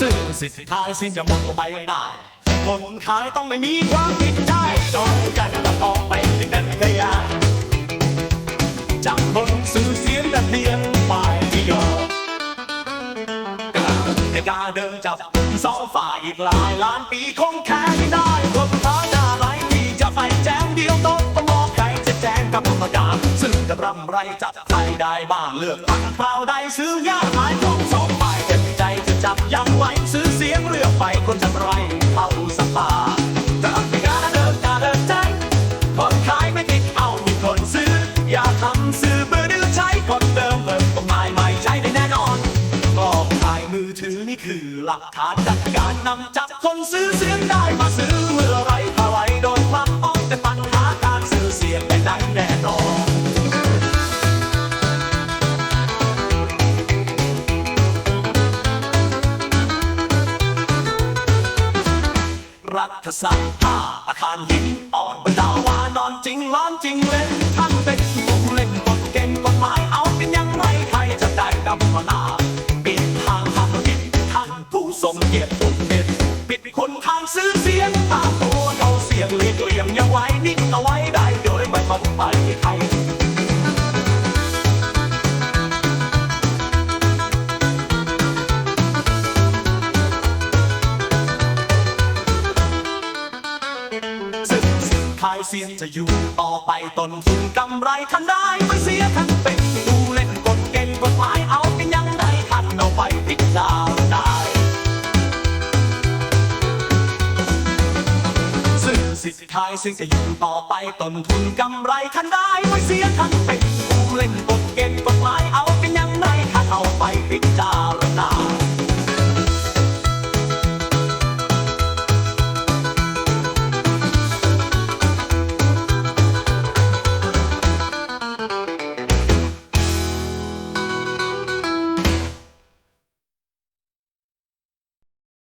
ซึ่งสิทธิ์ท้ายสิ้นจะหมดไปไม่ได้คนขายต้องไม่มีความผิดใจจองกันกับออกไปถึงนั้นเลยอะจากคนสื่อเสียงแต่เพียงฝ่ายเดียวในการเดินจับสองฝ่ายอีกหลายล้านปีคงแค่ไม่ได้คนท้าหน้าไรที่จะไปแจ้งเดียวต้องต้องมองใครจะแจ้งกับกรรมการซึ่งจะรำไรจับใครได้บ้างเลือกตั้งคราวใดซื้อยากหายขอ ยังไหวซื้อเสียงเรือไปคนทำไรเอาสปาจะไม่กล้าเดินกล้าเดินใจคนขายไม่ติดเอามีคนซื้อ อย่าทำซื้อเบอร์ดื้อใช้คนเดิมเพิ่มกฎหมายใหม่ใช้ได้แน่นอนกล้องถ่ายมือถือนี่คือหลักฐานจัดการนำจับคนซื้อเสียงได้มาซื้อ รัฐสภาอาคารหินอ่อนบรรดาวานอนจริงร้อนจริงเล่นท่านเป็นผู้เล่นกฎเกณฑ์กฎหมายเอาเป็นยังไงใครจะได้กำนาปิดทางทางผิดท่านผู้ทรงเกียรติผู้เป็นปิดคนทางซื้อเสียงตามตัวเอาเสียงเรียกเรียงยังไว้นิดเอาไว้ได้โดยไม่มาไปใครายเสียจะอยู่ต่อไปตนทุนกำไรท่านได้ไม่เสียท่านเป็นผู้เล่นกฎเกณฑ์กฎหมายเอาเป็นยังไงท่านเอาไปพิจารณาซึ่งสิทธิทายเสียงจะอยู่ต่อไปตนทุนกำไรท่านได้ไม่เสียท่านเป็นผู้เล่นกฎ